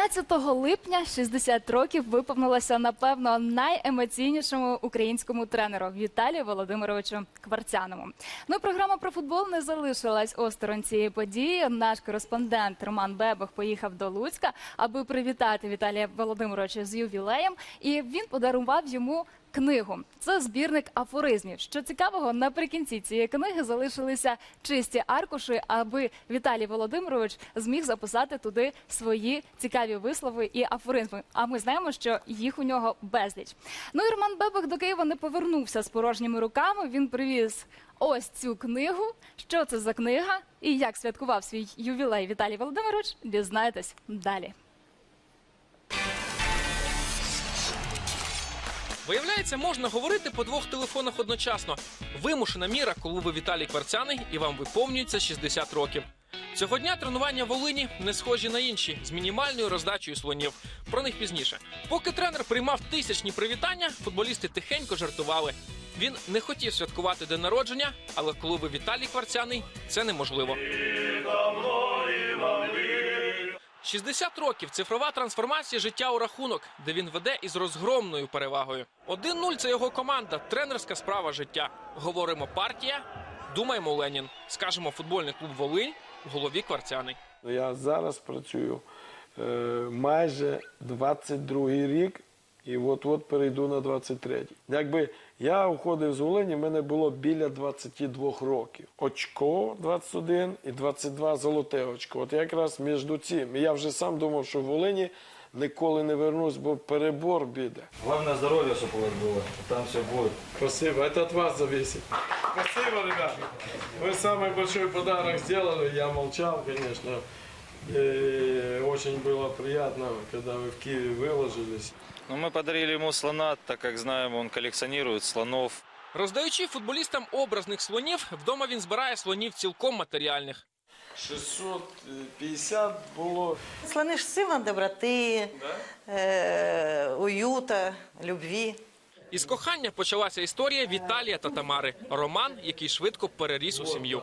15 липня 60 років виповнилося напевно найемоційнішому українському тренеру Віталію Володимировичу Кварцяному. Ну програма про футбол не залишилась осторонь цієї події. Наш кореспондент Роман Бебах поїхав до Луцька, аби привітати Віталія Володимировича з ювілеєм, і він подарував йому. Книгу це збірник афоризмів. Що цікавого, наприкінці цієї книги залишилися чисті аркуші, аби Віталій Володимирович зміг записати туди свої цікаві вислови і афоризми. А ми знаємо, що їх у нього безліч. Ну і Роман Бебах до Києва не повернувся з порожніми руками. Він привіз ось цю книгу. Що це за книга і як святкував свій ювілей Віталій Володимирович, дізнаєтесь далі. Виявляється, можна говорити по двох телефонах одночасно. Вимушена міра, коли ви Віталій Кварцяний і вам виповнюється 60 років. Цього дня тренування Волині не схожі на інші з мінімальною роздачею слонів. Про них пізніше. Поки тренер приймав тисячні привітання, футболісти тихенько жартували. Він не хотів святкувати день народження, але коли ви Віталій Кварцяний, це неможливо. 60 років цифрова трансформація життя у рахунок, де він веде із розгромною перевагою. 1-0 – це його команда, тренерська справа життя. Говоримо партія, думаємо Ленін. Скажемо футбольний клуб Волинь в голові Кварцяний. Я зараз працюю е, майже 22 рік і от-от перейду на 23. Якби я уходив з Волині, в мене було біля 22 років. Очко 21 і 22 золоте очко. От якраз між цим. І я вже сам думав, що в Волині ніколи не вернусь, бо перебор біде. Главное здоровье, чтобы у вас было. Там все будет. Спасибо, это от вас зависит. Спасибо, ребята. Вы самый большой подарок сделали. Я молчал, конечно. И очень было приятно, когда вы в Киеве выложились. Но мы подарили ему слона, так как знаем, он коллекционирует слонов. Роздаючи футболістам образних слонів, вдома він збирає слонів цілком матеріальних. 650 було. Слоны ж символ доброты, э, уюта, любви. Із кохання почалася історія Віталія та Тамари. Роман, який швидко переріс у сім'ю.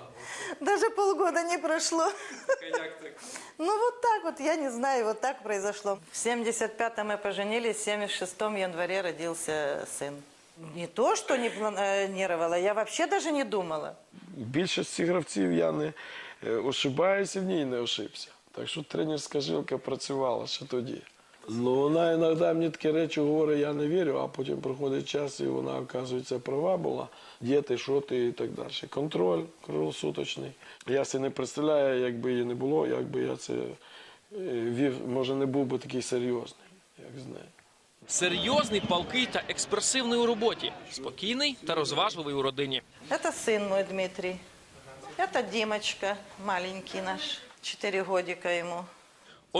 Даже полгода не прошло. Ну вот так вот, я не знаю, вот так произошло. В 75-м мы поженились, в 76-м январе родился сын. Не то, что не планировала, я вообще даже не думала. В більшості гравців я не е, ошибаюся, в ній не ошибся. Так що тренерська жилка працювала ще тоді. Ну, вона іноді мені такі речі говорить, я не вірю, а потім проходить час, і вона, оказується, права була. Де ти, що ти і так далі. Контроль круглосуточний. Я себе не представляю, якби її не було, якби я це е, вів, може, не був би такий серйозний, як знаю. Серйозний, палкий та експресивний у роботі, спокійний та розважливий у родині. Это сын мой Дмитрий. Это Димочка, маленький наш, 4 годика ему.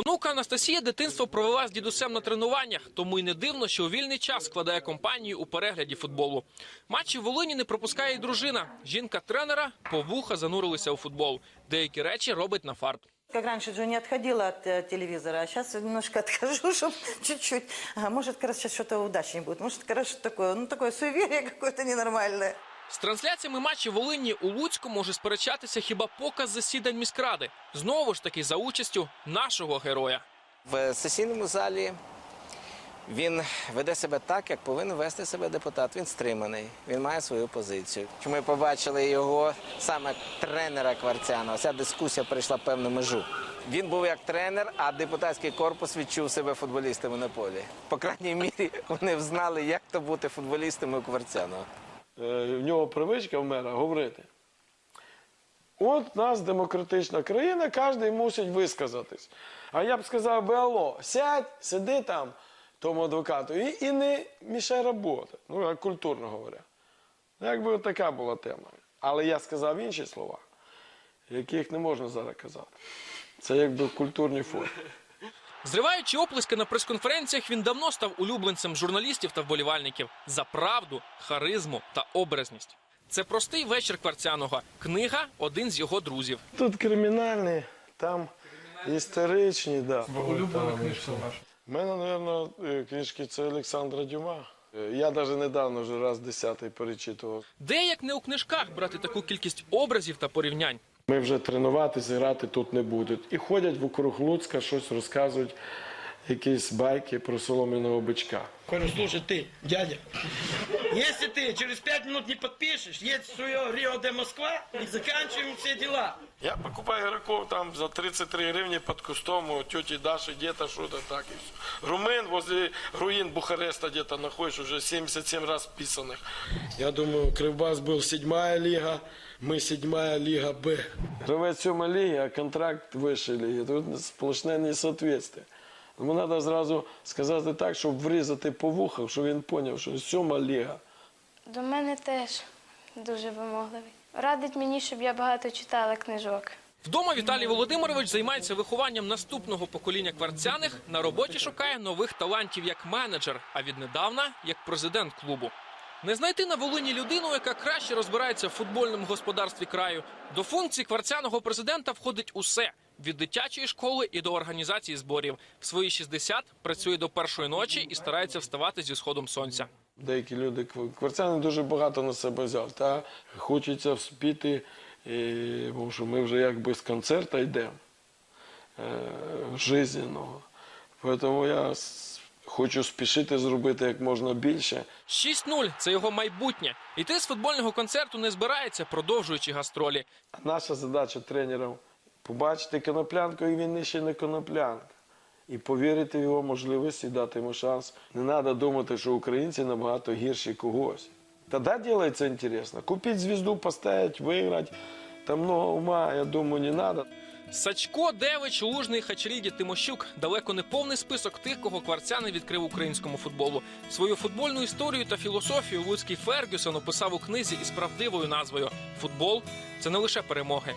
Онука Анастасія дитинство провела з дідусем на тренуваннях, тому й не дивно, що у вільний час складає компанію у перегляді футболу. Матчі в Волині не пропускає й дружина. Жінка тренера по вуха занурилися у футбол. Деякі речі робить на фарт. Как раньше же не отходила от э, а сейчас немножко отхожу, чтобы чуть-чуть. Ага, может, как раз сейчас что-то удачнее будет. Может, короче, такое, ну, такое суеверие какое-то. З трансляціями матчів Волині у Луцьку може сперечатися хіба показ засідань міськради. Знову ж таки за участю нашого героя. В сесійному залі він веде себе так, як повинен вести себе депутат. Він стриманий, він має свою позицію. Ми побачили його саме тренера Кварцяна? Ця дискусія прийшла певну межу. Він був як тренер, а депутатський корпус відчув себе футболістами на полі. По крайній мірі вони взнали, як то бути футболістами у Кварцянова. Е, в нього привичка в мера говорити. От у нас демократична країна, кожен мусить висказатись. А я б сказав би, алло, сядь, сиди там тому адвокату і, і не мішай роботи. Ну, як культурно говоря. Ну, Якби така була тема. Але я сказав інші слова, яких не можна зараз казати. Це якби в культурній формі. Зриваючи оплески на прес-конференціях, він давно став улюбленцем журналістів та вболівальників за правду, харизму та образність. Це простий вечір Кварцяного. Книга один з його друзів. Тут кримінальні, там історичні, да. Улюблена книжка ваша? У мене, мабуть, книжки це Олександра Дюма. Е, Я навіть недавно вже раз десятий перечитував. Де як не у книжках брати таку кількість образів та порівнянь? Ми вже тренуватися, грати тут не будуть. І ходять вокруг Луцька, щось розказують якісь байки про солом'яного бичка. Говорю, слушай, ты, дядя, если ты через пять минут не подпишешь, едь в свое Рио де Москва и заканчиваем все дела. Я покупаю игроков там за 33 гривни под кустом у тети Даши где-то что-то так. И всё. Румын возле руин Бухареста где-то находишь, уже 77 раз вписанных. Я думаю, Кривбас был седьмая лига, мы седьмая лига Б. Гравець сьомої ліги, а контракт вищої ліги. Тут сплошне несоответствие. Тому треба зразу сказати так, щоб врізати по вухах, щоб він зрозумів, що сьома ліга. До мене теж дуже вимогливий. Радить мені, щоб я багато читала книжок. Вдома Віталій Володимирович займається вихованням наступного покоління кварцяних. На роботі шукає нових талантів як менеджер, а віднедавна як президент клубу. Не знайти на Волині людину, яка краще розбирається в футбольному господарстві краю. До функцій кварцяного президента входить усе від дитячої школи і до організації зборів. В свої 60 працює до першої ночі і старається вставати зі сходом сонця. Деякі люди кв- кварцяни дуже багато на себе взяв. Та хочеться вспіти, бо що ми вже якби з концерта йдемо е, жизненного. Тому я хочу спішити зробити як можна більше. 6-0 – це його майбутнє. Іти з футбольного концерту не збирається, продовжуючи гастролі. Наша задача тренерів побачити коноплянку, і він ще не коноплянка. І повірити в його можливості, дати йому шанс. Не треба думати, що українці набагато гірші когось. Тоді робиться інтересно. Купити звізду, поставити, виграти. Там много ума, я думаю, не треба. Сачко, Девич, Лужний, Хачріді, Тимощук – далеко не повний список тих, кого кварцяни відкрив українському футболу. Свою футбольну історію та філософію Луцький Фергюсон описав у книзі із правдивою назвою «Футбол – це не лише перемоги».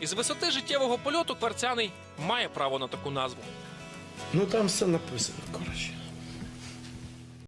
Із висоти життєвого польоту кварцяний має право на таку назву. Ну там все написано, коротше.